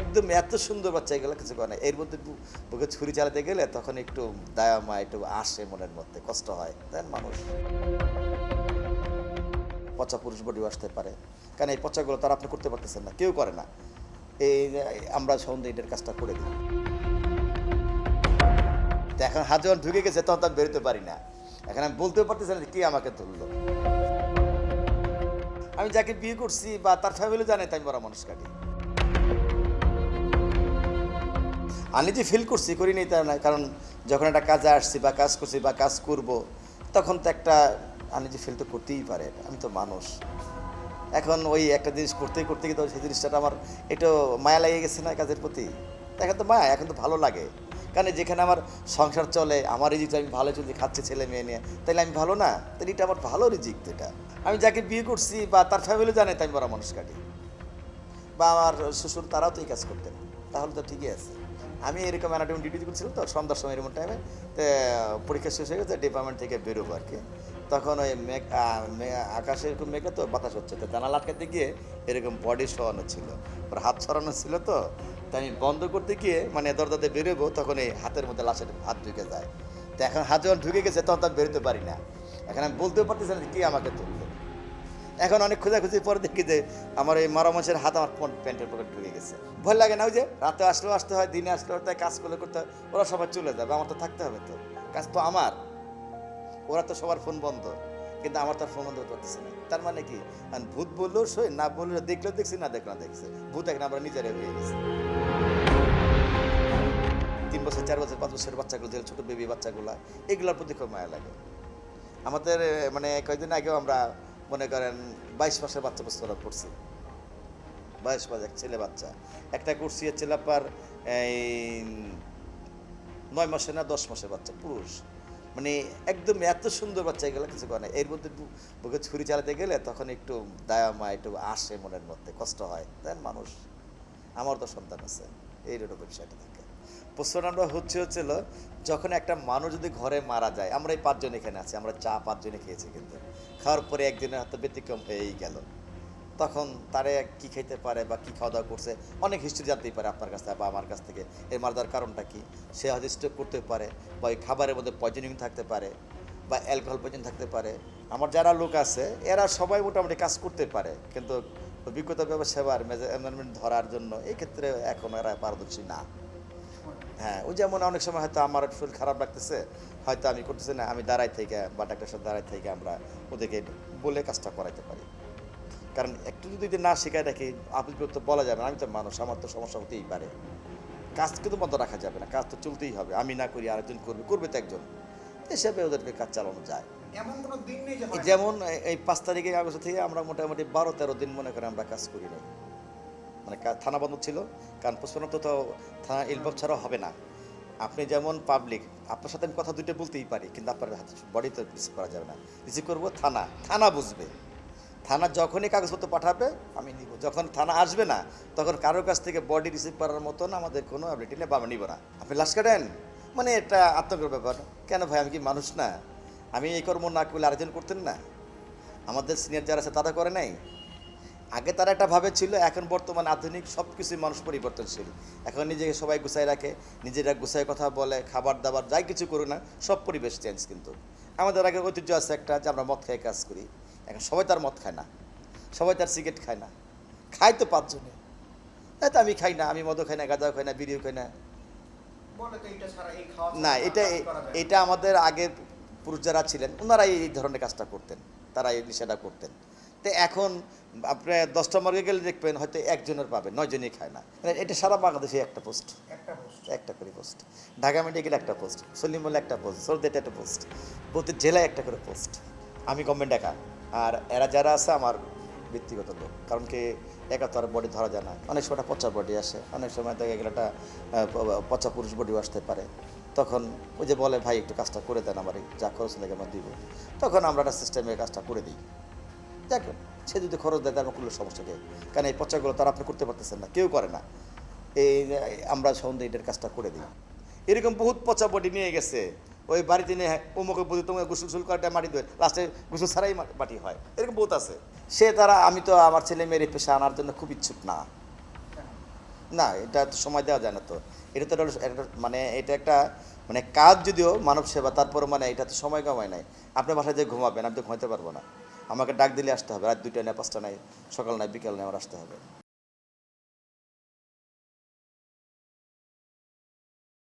একদম এত সুন্দর বাচ্চা এগুলো কিছু করে না এর মধ্যে বুকে ছুরি চালাতে গেলে তখন একটু দায়া মা একটু আসে মনের মধ্যে, কষ্ট হয় তাই মানুষ। পচা পুরুষ বডি আসতে পারে। কারণ এই পচাগুলো তারা আপনি করতে পারতেছেন না, কেউ করে না। এই আমরা এটার কাজটা করে দিই। এখন হাত যখন ঢুকে গেছে, তখন তো আমি বেরোতে পারি না। এখন আমি বলতেও পারতেছি না কে আমাকে তুললো। আমি যাকে বিয়ে করছি বা তার ফ্যামিলি জানে, তাই আমি বড় মানুষ কাটি। আমি যে ফিল করছি করিনি তা না, কারণ যখন একটা কাজে আসছি বা কাজ করছি বা কাজ করব, তখন তো একটা, আমি যে ফিল তো করতেই পারে, আমি তো মানুষ। এখন ওই একটা জিনিস করতে করতে গিয়ে তো সেই জিনিসটা আমার একটু মায়া লেগে গেছে না কাজের প্রতি? এখন তো মায়া, এখন তো ভালো লাগে। কারণ যেখানে আমার সংসার চলে, আমার রিজিক আমি ভালো চলছে, খাচ্ছে ছেলে মেয়ে নিয়ে তাহলে আমি ভালো না? তাহলে এটা আমার ভালো রিজিক এটা। আমি যাকে বিয়ে করছি বা তার ফ্যামিলি জানে, তাই আমি বড় মানুষ কাটি। বা আমার শ্বশুর, তারাও তো এই কাজ করতেন, তাহলে তো ঠিকই আছে। আমি এরকম অ্যানাটমি ডিউটি করছিলাম তো, সন্ধ্যার সময় এরকম টাইমে তো পরীক্ষা শেষ হয়ে গেছে ডিপার্টমেন্ট থেকে বেরোবো আর কি তখন ওই মেঘ আকাশে এরকম মেঘে তো, বাতাস হচ্ছে। তো জানালা আটকাতে গিয়ে এরকম বডি সরানো ছিল। ওর হাত সরানো ছিল তো তাই আমি বন্ধ করতে গিয়ে মানে দরজাতে বেরোবো তখন এই হাতের মধ্যে লাশের হাত ঢুকে যায়। তো এখন হাত যখন ঢুকে গেছে, তখন তো বেরোতে পারি না। এখন আমি বলতেও পারতেছি না কে আমাকে তুললো। এখন অনেক খোঁজাখুঁজি পরে দেখি যে আমার এই মারা মাছের হাত আমার পন- প্যান্টের পকেট ঢুকে গেছে। ভয় লাগে না ওই যে রাতে আসলেও আসতে হয়, দিনে আসলেও তাই কাজ করলে করতে হয়, ওরা সবাই চলে যাবে, আমার তো থাকতে হবে তো। কাজ তো আমার। ওরা তো সবার ফোন বন্ধ, কিন্তু আমার তো ফোন বন্ধ করতে পারতেছে না। তার মানে কি? ভূত বললেও সই না বললেও দেখলেও দেখছি, না দেখলেও দেখছে। ভূত এখন আমরা নিজেরাই হয়ে গেছি। তিন বছর, চার বছর, পাঁচ বছরের বাচ্চাগুলো, যে ছোটো বেবি বাচ্চাগুলো, এগুলোর প্রতি খুব মায়া লাগে। আমাদের মানে কয়েকদিন আগেও আমরা মনে করেন বাইশ মাসের বাচ্চা প্রস্তুত করছি। বাইশ মাস, এক ছেলে বাচ্চা। একটা করছি হচ্ছে আপনার এই নয় মাসে না দশ মাসের বাচ্চা, পুরুষ। মানে একদম এত সুন্দর বাচ্চা, এগুলো কিছু করে না। এর মধ্যে বুকে ছুরি চালাতে গেলে তখন একটু দায়া মা একটু আসে মনের মধ্যে, কষ্ট হয়। তাই না মানুষ, আমার তো সন্তান আছে। এই রকম বিষয়টা। থাকে প্রশ্নটা হচ্ছে হচ্ছিল যখন একটা মানুষ যদি ঘরে মারা যায়, আমরা এই পাঁচজন এখানে আছি, আমরা চা পাঁচজনে খেয়েছি কিন্তু। খাওয়ার পরে একদিনের হয়তো ব্যতিক্রম হয়েই গেল। তখন তারে কি খেতে পারে বা কি খাওয়া দাওয়া করছে, অনেক হিস্ট্রি জানতেই পারে আপনার কাছ থেকে বা আমার কাছ থেকে। এর মারা কারণটা কি? সে হয়তো স্ট্রোক করতে পারে বা ওই খাবারের মধ্যে পয়জনিং থাকতে পারে বা অ্যালকোহল পয়জন থাকতে পারে। আমার যারা লোক আছে, এরা সবাই মোটামুটি কাজ করতে পারে, কিন্তু অভিজ্ঞতা ব্যবসেবার মেজারমেন্ট ধরার জন্য এক্ষেত্রে এখন এরা পারদর্শী না। হ্যাঁ ওই যেমন অনেক সময় হয়তো আমার শরীর খারাপ লাগতেছে হয়তো আমি করতেছি না আমি দাঁড়াই থেকে বা ডাক্তার সাথে দাঁড়াই থেকে আমরা ওদেরকে বলে কাজটা করাইতে পারি। কারণ একটু যদি না শেখায় রাখি আপনি তো বলা যাবে না আমি তো মানুষ আমার তো সমস্যা হতেই পারে। কাজ কিন্তু বন্ধ রাখা যাবে না কাজ তো চলতেই হবে আমি না করি আরেকজন করবে করবে তো একজন। হিসাবে ওদেরকে কাজ চালানো যায়। না। যেমন এই- পাঁচ তারিখে আগস্ট থেকে আমরা মোটামুটি বারো তেরো দিন মনে করে আমরা কাজ করি নাই। মানে থানা বন্ধ ছিল। কারণ প্রশ্ন তো থানা ইনভলভ ছাড়া হবে না। আপনি যেমন পাবলিক আপনার সাথে আমি কথা দুইটা বলতেই পারি, কিন্তু আপনার বডি তো রিসিভ করা যাবে না। রিসিভ করব থানা থানা বুঝবে। থানা যখনই কাগজপত্র পাঠাবে, আমি নিব। যখন থানা আসবে না, তখন কারোর কাছ থেকে বডি রিসিভ করার মতন আমাদের কোনো অ্যাবিলিটি নেই বা নিব না। আপনি লাশ কাটেন। মানে এটা আতঙ্কের ব্যাপার। কেন ভাই, আমি কি মানুষ না? আমি এই কর্ম না করলে আরেকজন করতেন না? আমাদের সিনিয়র যারা আছে, তারা করে নাই? আগে তারা একটা ভাবে ছিল এখন বর্তমান আধুনিক সব কিছুই মানুষ পরিবর্তনশীল। এখন নিজেকে সবাই গুছাই রাখে নিজেরা গুছাই কথা বলে খাবার দাবার যাই কিছু করুক না সব পরিবেশ চেঞ্জ কিন্তু। আমাদের আগে ঐতিহ্য আছে একটা যে আমরা মদ খেয়ে কাজ করি। এখন সবাই তার মদ খায় না সবাই তার সিগারেট খায় না। খায় তো পাঁচজনে। তাই তো আমি খাই না আমি মদও খাই না গাঁজাও খাই না বিড়িও খাই না। না এটা। এটা আমাদের আগের পুরুষ যারা ছিলেন ওনারা এই ধরনের কাজটা করতেন তারা এই নেশাটা করতেন। তো এখন আপনি দশটা মার্গে গেলে দেখবেন হয়তো একজনের পাবেন নয়জনই খায় না। মানে এটা সারা বাংলাদেশে একটা পোস্ট একটা পোস্ট একটা করে পোস্ট ঢাকা মেডিকেল একটা পোস্ট সলিমুল একটা পোস্ট সর্দেটা একটা পোস্ট প্রতি জেলায় একটা করে পোস্ট আমি গভর্নমেন্ট একা আর এরা যারা আছে আমার ব্যক্তিগত লোক। কারণ কি একা তো আর বডি ধরা যায় না। অনেক সময় পচা বডি আসে অনেক সময় দেখা গেলে একটা পচা পুরুষ বডিও আসতে পারে। তখন ওই যে বলে ভাই একটু কাজটা করে দেন আমার যা খরচ লাগে আমরা দিব। তখন আমরা একটা সিস্টেমে কাজটা করে দিই। দেখেন, সে যদি খরচ দেয় তার কোনো সমস্যা নেই। কারণ এই পচাগুলো তারা আপনি করতে পারতেছেন না, কেউ করে না। এই, আমরা সন্ধ্যে এটার কাজটা করে দিই। এরকম বহুত পচা বডি নিয়ে গেছে। ওই বাড়িতে নিয়ে অমুকে বুঝি তোমাকে গোসল সুল করাটা মাটি দেয় লাস্টে গোসল ছাড়াই মাটি হয়। এরকম বহুত আছে। সে তারা, আমি তো আমার ছেলে মেয়ের পেশা আনার জন্য খুব ইচ্ছুক না। না, এটা তো সময় দেওয়া যায় না তো। এটা তো মানে এটা একটা মানে কাজ যদিও মানব সেবা তারপর মানে এটা তো সময় কামায় নাই। আপনি বাসায় যে ঘুমাবেন আমি তো ঘুমাতে পারব না। আমাকে ডাক দিলে আসতে হবে, রাত দুইটা নেয় পাঁচটা নাই, সকাল নাই, বিকেল নাই, আমার আসতে হবে।